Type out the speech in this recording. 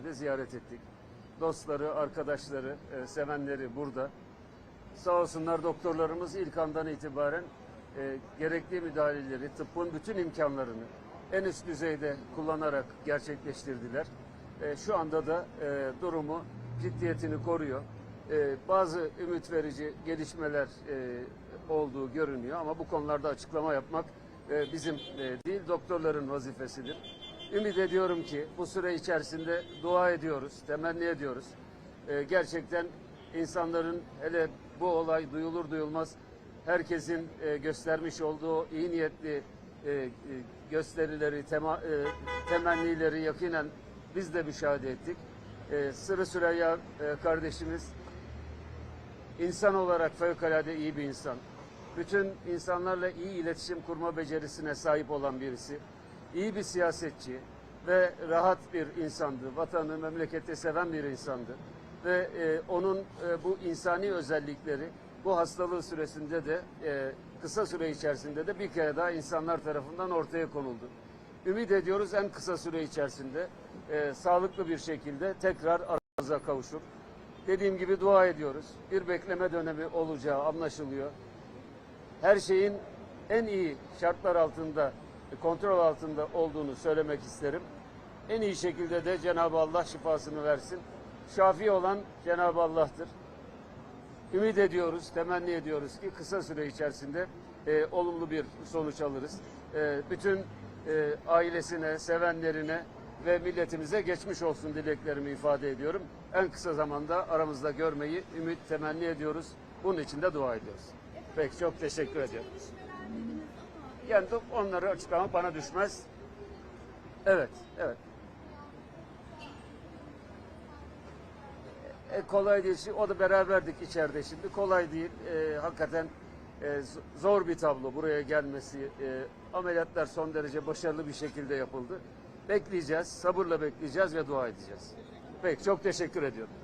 hastanede ziyaret ettik. Dostları, arkadaşları, e, sevenleri burada. Sağ olsunlar doktorlarımız ilk andan itibaren e, gerekli müdahaleleri, tıbbın bütün imkanlarını en üst düzeyde kullanarak gerçekleştirdiler. E, şu anda da e, durumu ciddiyetini koruyor. E, bazı ümit verici gelişmeler e, olduğu görünüyor ama bu konularda açıklama yapmak e, bizim e, değil doktorların vazifesidir. Ümit ediyorum ki bu süre içerisinde dua ediyoruz, temenni ediyoruz. E, gerçekten insanların hele bu olay duyulur duyulmaz herkesin e, göstermiş olduğu iyi niyetli e, e, gösterileri, tema, e, temennileri yakinen biz de müşahede ettik. E, Sırrı Süreyya e, kardeşimiz insan olarak fevkalade iyi bir insan. Bütün insanlarla iyi iletişim kurma becerisine sahip olan birisi. İyi bir siyasetçi ve rahat bir insandı. Vatanı, memleketi seven bir insandı. Ve e, onun e, bu insani özellikleri bu hastalığı süresinde de e, kısa süre içerisinde de bir kere daha insanlar tarafından ortaya konuldu. Ümit ediyoruz en kısa süre içerisinde e, sağlıklı bir şekilde tekrar aramıza kavuşur. Dediğim gibi dua ediyoruz. Bir bekleme dönemi olacağı anlaşılıyor. Her şeyin en iyi şartlar altında, kontrol altında olduğunu söylemek isterim. En iyi şekilde de Cenab-ı Allah şifasını versin. Şafi olan Cenab-ı Allah'tır. Ümit ediyoruz, temenni ediyoruz ki kısa süre içerisinde e, olumlu bir sonuç alırız. E, bütün e, ailesine, sevenlerine ve milletimize geçmiş olsun dileklerimi ifade ediyorum. En kısa zamanda aramızda görmeyi ümit, temenni ediyoruz. Bunun için de dua ediyoruz. Peki çok teşekkür ediyorum. Yani onları açıklama bana düşmez. Evet, evet. E, kolay değil. O da beraberdik içeride şimdi. Kolay değil. E, hakikaten e, zor bir tablo buraya gelmesi. E, ameliyatlar son derece başarılı bir şekilde yapıldı. Bekleyeceğiz, sabırla bekleyeceğiz ve dua edeceğiz. Peki, çok teşekkür ediyorum.